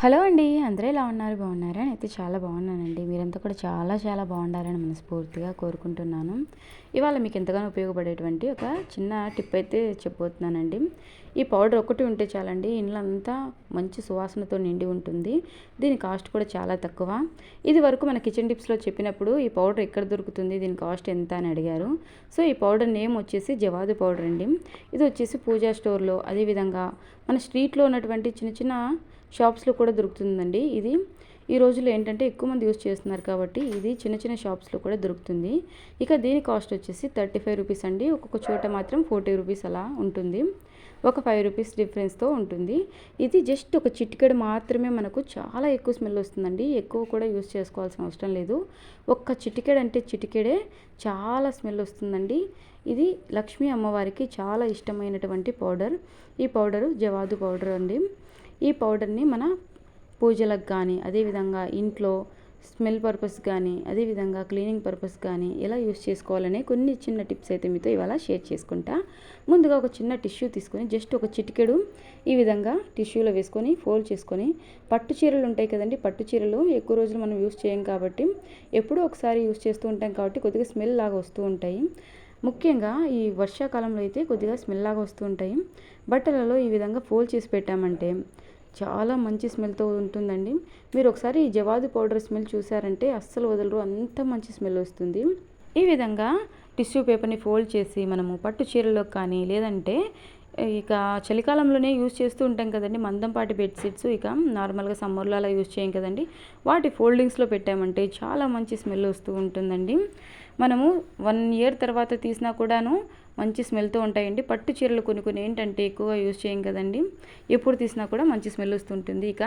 Hello అండి అందరూ ఎలా ఉన్నారు? బాగున్నారా? నేనైతే చాలా బాగున్నానండి. మీరంతా కూడా చాలా చాలా బాగుండాలని మనస్ఫూర్తిగా కోరుకుంటున్నాను. ఇవాళ మీకు ఎంతగానో ఉపయోగపడేటువంటి ఒక చిన్న టిప్ అయితే చెప్పబోతున్నానండి. ఈ పౌడర్ ఒకటి ఉంటే చాలండి ఇండ్లంతా మంచి సువాసనతో నిండి ఉంటుంది. దీని కాస్ట్ కూడా చాలా తక్కువ. ఇది వరకు మన కిచెన్ టిప్స్లో చెప్పినప్పుడు ఈ పౌడర్ ఎక్కడ దొరుకుతుంది దీని కాస్ట్ ఎంత అని అడిగారు. సో ఈ పౌడర్ నేమ్ వచ్చేసి జవాదు పౌడర్ అండి. ఇది వచ్చేసి పూజా స్టోర్లో అదేవిధంగా మన స్ట్రీట్లో ఉన్నటువంటి చిన్న చిన్న షాప్స్లో కూడా దొరుకుతుందండి ఇది. ఈ రోజుల్లో ఏంటంటే ఎక్కువ మంది యూజ్ చేస్తున్నారు కాబట్టి ఇది చిన్న చిన్న షాప్స్లో కూడా దొరుకుతుంది. ఇక దీని కాస్ట్ వచ్చేసి థర్టీ ఫైవ్ రూపీస్ అండి. ఒక్కొక్క చోట మాత్రం ఫోర్టీ రూపీస్ అలా ఉంటుంది. ఒక ఫైవ్ రూపీస్ డిఫరెన్స్తో ఉంటుంది. ఇది జస్ట్ ఒక చిటికెడు మాత్రమే మనకు చాలా ఎక్కువ స్మెల్ వస్తుందండి. ఎక్కువ కూడా యూజ్ చేసుకోవాల్సిన అవసరం లేదు. ఒక్క చిటికెడు అంటే చిటికెడే చాలా స్మెల్ వస్తుందండి. ఇది లక్ష్మీ అమ్మవారికి చాలా ఇష్టమైనటువంటి పౌడర్. ఈ పౌడరు జవాదు పౌడర్ అండి. ఈ పౌడర్ని మన పూజలకు కానీ అదేవిధంగా ఇంట్లో స్మెల్ పర్పస్ కానీ అదేవిధంగా క్లీనింగ్ పర్పస్ కానీ ఎలా యూస్ చేసుకోవాలనే కొన్ని చిన్న టిప్స్ అయితే మీతో ఇవాళ షేర్ చేసుకుంటా. ముందుగా ఒక చిన్న టిష్యూ తీసుకొని జస్ట్ ఒక చిటికెడు ఈ విధంగా టిష్యూలో వేసుకొని ఫోల్డ్ చేసుకొని పట్టు చీరలు ఉంటాయి కదండి పట్టు చీరలు ఎక్కువ రోజులు మనం యూస్ చేయం కాబట్టి ఎప్పుడూ ఒకసారి యూస్ చేస్తూ ఉంటాం కాబట్టి కొద్దిగా స్మెల్ లాగా వస్తూ ఉంటాయి. ముఖ్యంగా ఈ వర్షాకాలంలో అయితే కొద్దిగా స్మెల్ లాగా వస్తూ ఉంటాయి. బట్టలలో ఈ విధంగా ఫోల్డ్ చేసి పెట్టామంటే చాలా మంచి స్మెల్తో ఉంటుందండి. మీరు ఒకసారి ఈ జవాదు పౌడర్ స్మెల్ చూసారంటే అస్సలు వదలరు. అంత మంచి స్మెల్ వస్తుంది. ఈ విధంగా టిష్యూ పేపర్ని ఫోల్డ్ చేసి మనము పట్టు చీరలో కానీ లేదంటే ఇక చలికాలంలోనే యూజ్ చేస్తూ ఉంటాం కదండి. మందంపాటి బెడ్షీట్స్ ఇక నార్మల్గా సమ్మర్లో అలా యూజ్ చేయం కదండి. వాటి ఫోల్డింగ్స్లో పెట్టామంటే చాలా మంచి స్మెల్ వస్తూ ఉంటుందండి. మనము వన్ ఇయర్ తర్వాత తీసినా కూడాను మంచి స్మెల్తో ఉంటాయండి. పట్టు చీరలు కొన్ని కొన్ని ఏంటంటే ఎక్కువగా యూజ్ చేయం కదండి. ఎప్పుడు తీసినా కూడా మంచి స్మెల్ వస్తుంటుంది. ఇక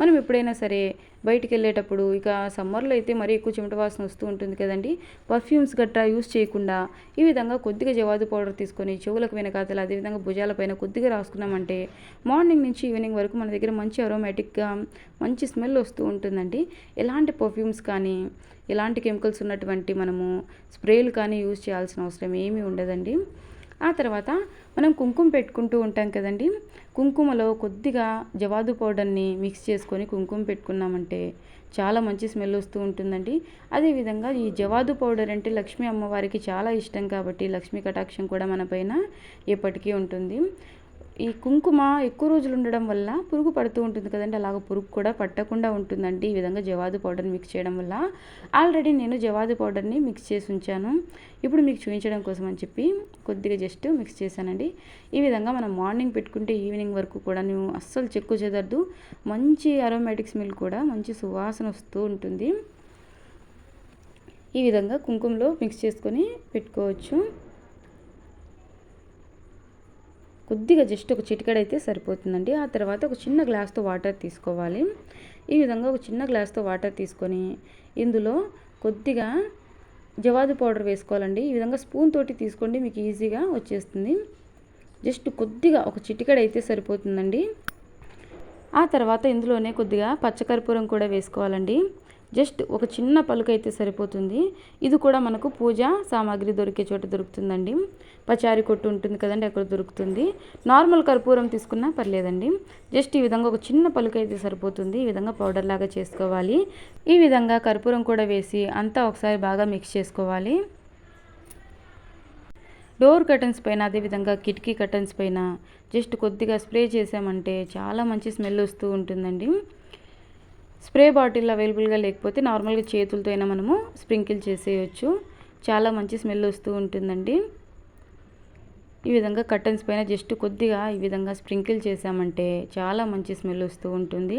మనం ఎప్పుడైనా సరే బయటికి వెళ్ళేటప్పుడు ఇక సమ్మర్లో అయితే మరీ ఎక్కువ చెమట వాసన వస్తూ ఉంటుంది కదండి. పర్ఫ్యూమ్స్ గట్రా యూస్ చేయకుండా ఈ విధంగా కొద్దిగా జవాదు పౌడర్ తీసుకొని చెవులకు వెనకాతలు అదేవిధంగా భుజాలపైన కొద్దిగా రాసుకున్నామంటే మార్నింగ్ నుంచి ఈవినింగ్ వరకు మన దగ్గర మంచి అరోమాటిక్గా మంచి స్మెల్ వస్తూ ఉంటుందండి. ఎలాంటి పర్ఫ్యూమ్స్ కానీ ఎలాంటి కెమికల్స్ ఉన్నటువంటి మనము స్ప్రేలు కానీ యూజ్ చేయాల్సిన అవసరం ఏమీ ఉండదండి. ఆ తర్వాత మనం కుంకుమ పెట్టుకుంటూ ఉంటాం కదండి. కుంకుమలో కొద్దిగా జవాదు పౌడర్ని మిక్స్ చేసుకొని కుంకుమ పెట్టుకున్నామంటే చాలా మంచి స్మెల్ వస్తూ ఉంటుందండి. అదేవిధంగా ఈ జవాదు పౌడర్ అంటే లక్ష్మీ అమ్మవారికి చాలా ఇష్టం కాబట్టి లక్ష్మీ కటాక్షం కూడా మన పైన ఎప్పటికీ ఉంటుంది. ఈ కుంకుమ ఎక్కువ రోజులు ఉండడం వల్ల పురుగు పడుతూ ఉంటుంది కదండి. అలాగ పురుగు కూడా పట్టకుండా ఉంటుందండి ఈ విధంగా జవాదు పౌడర్ మిక్స్ చేయడం వల్ల. ఆల్రెడీ నేను జవాదు పౌడర్ని మిక్స్ చేసి ఉంచాను. ఇప్పుడు మీకు చూపించడం కోసం అని చెప్పి కొద్దిగా జస్ట్ మిక్స్ చేశానండి. ఈ విధంగా మనం మార్నింగ్ పెట్టుకుంటే ఈవినింగ్ వరకు కూడా నువ్వు అస్సలు చెక్కు చెదరదు. మంచి అరోమాటిక్ స్మెల్ కూడా మంచి సువాసన వస్తూ ఉంటుంది. ఈ విధంగా కుంకుమలో మిక్స్ చేసుకొని పెట్టుకోవచ్చు. కొద్దిగా జస్ట్ ఒక చిటికడైతే సరిపోతుందండి. ఆ తర్వాత ఒక చిన్న గ్లాస్తో వాటర్ తీసుకోవాలి. ఈ విధంగా ఒక చిన్న గ్లాస్తో వాటర్ తీసుకొని ఇందులో కొద్దిగా జవాదు పౌడర్ వేసుకోవాలండి. ఈ విధంగా స్పూన్ తోటి తీసుకోండి మీకు ఈజీగా వచ్చేస్తుంది. జస్ట్ కొద్దిగా ఒక చిటికడైతే సరిపోతుందండి. ఆ తర్వాత ఇందులోనే కొద్దిగా పచ్చకర్పూరం కూడా వేసుకోవాలండి. జస్ట్ ఒక చిన్న పలుకైతే సరిపోతుంది. ఇది కూడా మనకు పూజ సామాగ్రి దొరికే చోట దొరుకుతుందండి. పచారి కొట్టు ఉంటుంది కదండి అక్కడ దొరుకుతుంది. నార్మల్ కర్పూరం తీసుకున్నా పర్లేదండి. జస్ట్ ఈ విధంగా ఒక చిన్న పలుకైతే అయితే సరిపోతుంది. ఈ విధంగా పౌడర్ లాగా చేసుకోవాలి. ఈ విధంగా కర్పూరం కూడా వేసి అంతా ఒకసారి బాగా మిక్స్ చేసుకోవాలి. డోర్ కర్టన్స్ పైన అదేవిధంగా కిటికీ కర్టన్స్ పైన జస్ట్ కొద్దిగా స్ప్రే చేసామంటే చాలా మంచి స్మెల్ వస్తూ ఉంటుందండి. స్ప్రే బాటిల్ అవైలబుల్గా లేకపోతే నార్మల్గా చేతులతో అయినా మనము స్ప్రింకిల్ చేసేయచ్చు. చాలా మంచి స్మెల్ వస్తూ ఉంటుందండి. ఈ విధంగా కర్టన్స్ పైన జస్ట్ కొద్దిగా ఈ విధంగా స్ప్రింకిల్ చేసామంటే చాలా మంచి స్మెల్ వస్తూ ఉంటుంది.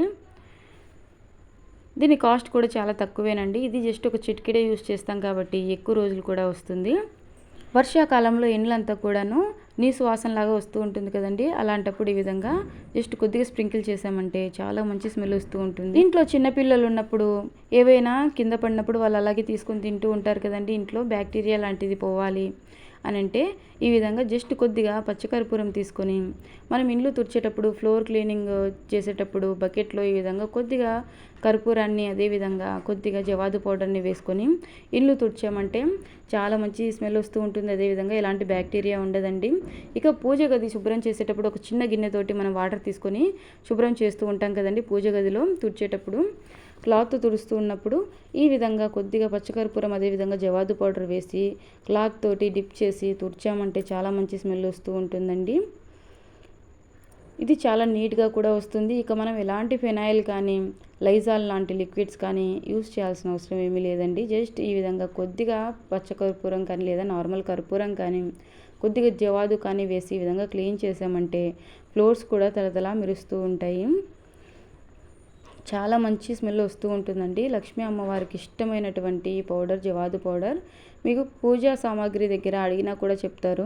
దీని కాస్ట్ కూడా చాలా తక్కువేనండి. ఇది జస్ట్ ఒక చిట్కిడే యూస్ చేస్తాం కాబట్టి ఎక్కువ రోజులు కూడా వస్తుంది. వర్షాకాలంలో ఇండ్లంతా కూడాను నీ సువాసనలాగా వస్తూ ఉంటుంది కదండి. అలాంటప్పుడు ఈ విధంగా జస్ట్ కొద్దిగా స్ప్రింకిల్ చేసామంటే చాలా మంచి స్మెల్ వస్తూ ఉంటుంది. ఇంట్లో చిన్నపిల్లలు ఉన్నప్పుడు ఏవైనా కింద పడినప్పుడు వాళ్ళు అలాగే తీసుకొని తింటూ ఉంటారు కదండి. ఇంట్లో బ్యాక్టీరియా లాంటిది పోవాలి. అని అంటే ఈ విధంగా జస్ట్ కొద్దిగా పచ్చకర్పూరం తీసుకొని మనం ఇండ్లు తుడిచేటప్పుడు ఫ్లోర్ క్లీనింగ్ చేసేటప్పుడు బకెట్లో ఈ విధంగా కొద్దిగా కర్పూరాన్ని అదేవిధంగా కొద్దిగా జవాదు పౌడర్ని వేసుకొని ఇల్లు తుడిచామంటే చాలా మంచి స్మెల్ వస్తూ ఉంటుంది. అదేవిధంగా ఎలాంటి బ్యాక్టీరియా ఉండదండి. ఇక పూజ గది శుభ్రం చేసేటప్పుడు ఒక చిన్న గిన్నెతోటి మనం వాటర్ తీసుకొని శుభ్రం చేస్తూ ఉంటాం కదండి పూజ గదిలో తుడిచేటప్పుడు. క్లాత్ తుడుస్తూ ఉన్నప్పుడు ఈ విధంగా కొద్దిగా పచ్చకర్పూరం అదేవిధంగా జవాదు పౌడర్ వేసి క్లాత్ తోటి డిప్ చేసి తుడిచామంటే చాలా మంచి స్మెల్ వస్తూ ఉంటుందండి. ఇది చాలా నీట్గా కూడా వస్తుంది. ఇక మనం ఎలాంటి ఫెనాయిల్ కానీ లైజాల్ లాంటి లిక్విడ్స్ కానీ యూస్ చేయాల్సిన అవసరం ఏమీ లేదండి. జస్ట్ ఈ విధంగా కొద్దిగా పచ్చకర్పూరం కానీ లేదా నార్మల్ కర్పూరం కానీ కొద్దిగా జవాదు కానీ వేసి ఈ విధంగా క్లీన్ చేసామంటే ఫ్లోర్స్ కూడా తలతలా మెరుస్తూ ఉంటాయి. చాలా మంచి స్మెల్ వస్తూ ఉంటుందండి. లక్ష్మీ అమ్మవారికి ఇష్టమైనటువంటి పౌడర్ జవాదు పౌడర్. మీకు పూజా సామాగ్రి దగ్గర అడిగినా కూడా చెప్తారు.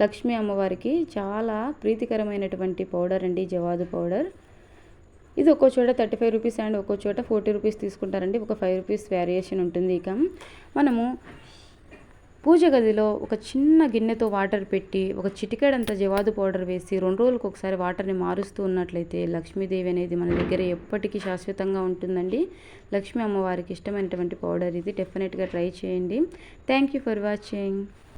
లక్ష్మీ అమ్మవారికి చాలా ప్రీతికరమైనటువంటి పౌడర్ అండి జవాదు పౌడర్. ఇది ఒక్కో చోట థర్టీ ఫైవ్ రూపీస్ అండ్ ఒక్కో చోట ఫోర్టీ రూపీస్ తీసుకుంటారండి. ఒక ఫైవ్ రూపీస్ వేరియేషన్ ఉంటుంది ఇక. మనము పూజ గదిలో ఒక చిన్న గిన్నెతో వాటర్ పెట్టి ఒక చిటికెడంత జవాదు పౌడర్ వేసి రెండు రోజులకు ఒకసారి వాటర్ని మారుస్తూ ఉన్నట్లయితే లక్ష్మీదేవి అనేది మన దగ్గర ఎప్పటికీ శాశ్వతంగా ఉంటుందండి. లక్ష్మీ అమ్మవారికి ఇష్టమైనటువంటి పౌడర్ ఇది. డెఫినెట్గా ట్రై చేయండి. Thank you for watching